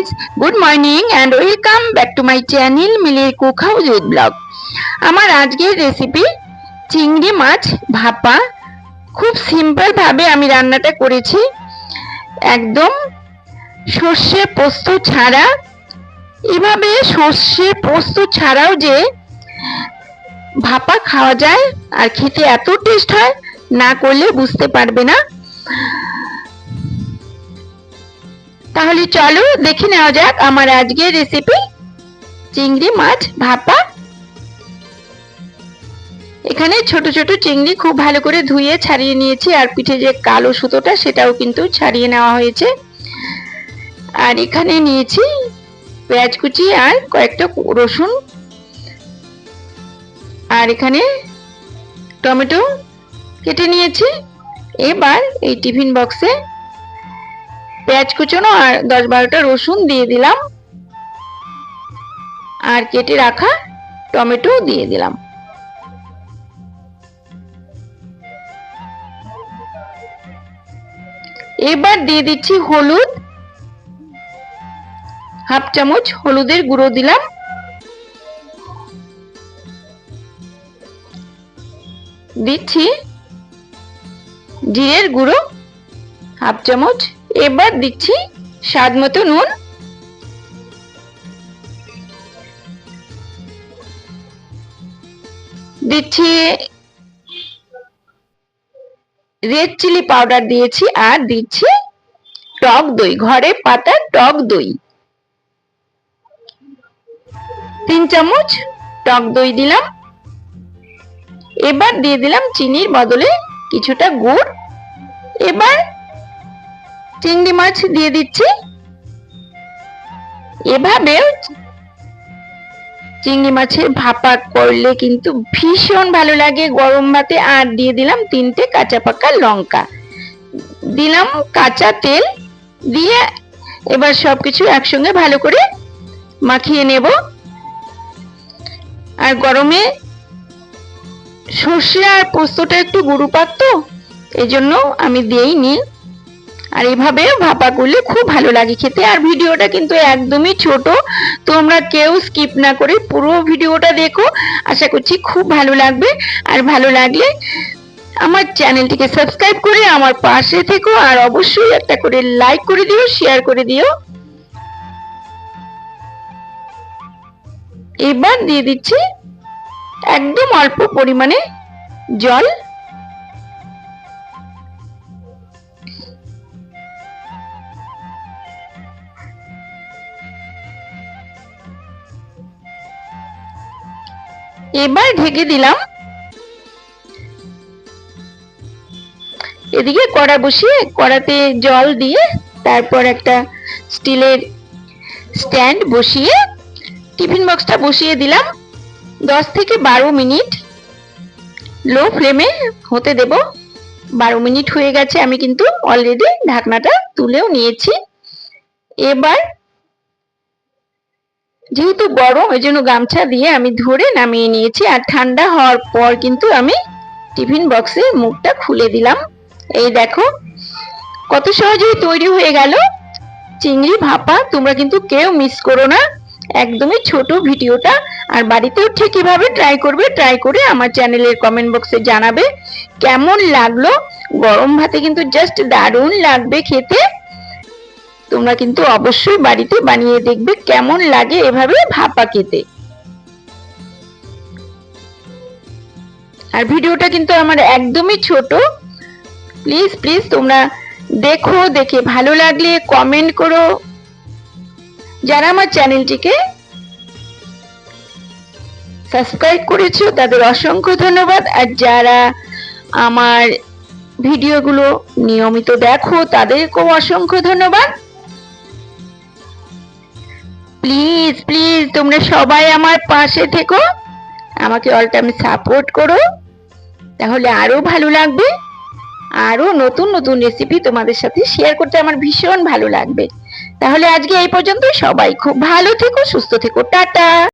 Friends good morning and welcome back to my channel মিলির cook house with blog আমার আজকের recipe চিংড়ি মাছ ভাপা। খুব সিম্পলভাবে আমি রান্নাটা করেছি। একদম সর্ষে পোস্ত ছাড়া। এভাবে সর্ষে পোস্ত ছাড়াও যে ভাপা খাওয়া যায় আর খেতে এত টেস্ট হয়, না করলে বুঝতে পারবে না। তাহলে চলো দেখে নেওয়া যাক আমার আজকের রেসিপি চিংড়ি মাছ ভাপা। এখানে ছোট ছোট চিংড়ি খুব ভালো করে ধুয়ে ছাড়িয়ে নিয়েছি, আর পিঠে যে কালো সুতোটা সেটাও কিন্তু ছাড়িয়ে নেওয়া হয়েছে। আর এখানে নিয়েছি পেঁয়াজ কুচি আর কয়েকটা রসুন। আর এখানে টমেটো কেটে নিয়েছি। এবার এই টিফিন বক্সে পেঁয়াজ কুচনো আর দশ বারোটা রসুন দিয়ে দিলাম। আর কেটে রাখা টমেটো দিয়ে দিলাম। এবার দিয়ে দিচ্ছি হলুদ। হাফ চামচ হলুদের গুঁড়ো দিলাম। দিচ্ছি জিরের গুঁড়ো। হাফ চামচ এবার দিচ্ছি স্বাদ মতো নুন। দিচ্ছি রেড চিলি পাউডার দিয়েছি আর দিচ্ছি টক দই, ঘরে পাতা টক দই। তিন চামচ টক দই দিলাম। এবার দিয়ে দিলাম চিনির বদলে কিছুটা গুড়। এবার চিংড়ি মাছ দিয়ে দিচ্ছি। এভাবে চিংড়ি মাছের ভাপা করলে কিন্তু ভীষণ ভালো লাগে। গরম ভাতে আর দিয়ে দিলাম তিনটে কাঁচা পাকা লঙ্কা। দিলাম কাঁচা তেল দিয়ে এবার সবকিছু একসঙ্গে ভালো করে মাখিয়ে নেব। আর গরমে সর্ষে আর পোস্তটা একটু গুরুপাত তো এজন্য আমি দিয়েই নি আর এভাবে ভাপা করলে খুব ভালো লাগে খেতে। আর ভিডিওটা কিন্তু একদমই ছোট, তোমরা কেউ স্কিপ না করে পুরো ভিডিওটা দেখো। আশা করছি খুব ভালো লাগবে। আর ভালো লাগলে আমার চ্যানেলটিকে সাবস্ক্রাইব করে আমার পাশে থেকো। আর অবশ্যই একটা করে লাইক করে দিও শেয়ার করে দিও। এবার দিয়ে দিচ্ছি একদম অল্প পরিমাণে জল। এবার ঢেকে দিলাম। এদিকে কড়া বসিয়ে, কড়াতে জল দিয়ে তারপর একটা স্টিলের স্ট্যান্ড বসিয়ে টিফিন বক্সটা বসিয়ে দিলাম। দশ থেকে বারো মিনিট লো ফ্লেমে হতে দেব। বারো মিনিট হয়ে গেছে, আমি কিন্তু অলরেডি ঢাকনাটা তুলেও নিয়েছি। এবার যেহেতু গরম ওই জন্য গামছা দিয়ে আমি ধরে নামিয়ে নিয়েছি। আর ঠান্ডা হওয়ার পর কিন্তু আমি টিফিন বক্সে মুখটা খুলে দিলাম। এই দেখো, কত সহজেই তৈরি হয়ে গেল। চিংড়ি ভাপা তোমরা কিন্তু কেউ মিস করো না। একদমই ছোট ভিডিওটা। আর বাড়িতেও ঠিক কীভাবে ট্রাই করবে ট্রাই করে আমার চ্যানেলের কমেন্ট বক্সে জানাবে। কেমন লাগল? গরম ভাতে কিন্তু জাস্ট দারুণ লাগবে খেতে। তোমরা কিন্তু অবশ্যই বাড়িতে বানিয়ে দেখবে কেমন লাগে এভাবে ভাপা খেতে। আর ভিডিওটা কিন্তু আমার একদমই ছোট। প্লিজ প্লিজ তোমরা দেখো, দেখে ভালো লাগলে কমেন্ট করো। যারা আমার চ্যানেলটিকে সাবস্ক্রাইব করেছ, তাদের অসংখ্য ধন্যবাদ। আর যারা আমার ভিডিওগুলো নিয়মিত দেখো, তাদেরকেও অসংখ্য ধন্যবাদ। প্লিজ প্লিজ, তোমরা সবাই আমার পাশে থেকো। আমাকে অল টাইম সাপোর্ট করো। তাহলে আরও ভালো লাগবে। আরও নতুন নতুন রেসিপি তোমাদের সাথে শেয়ার করতে আমার ভীষণ ভালো লাগবে। তাহলে আজকে এই পর্যন্ত সবাই খুব ভালো থেকো, সুস্থ থেকো। টাটা!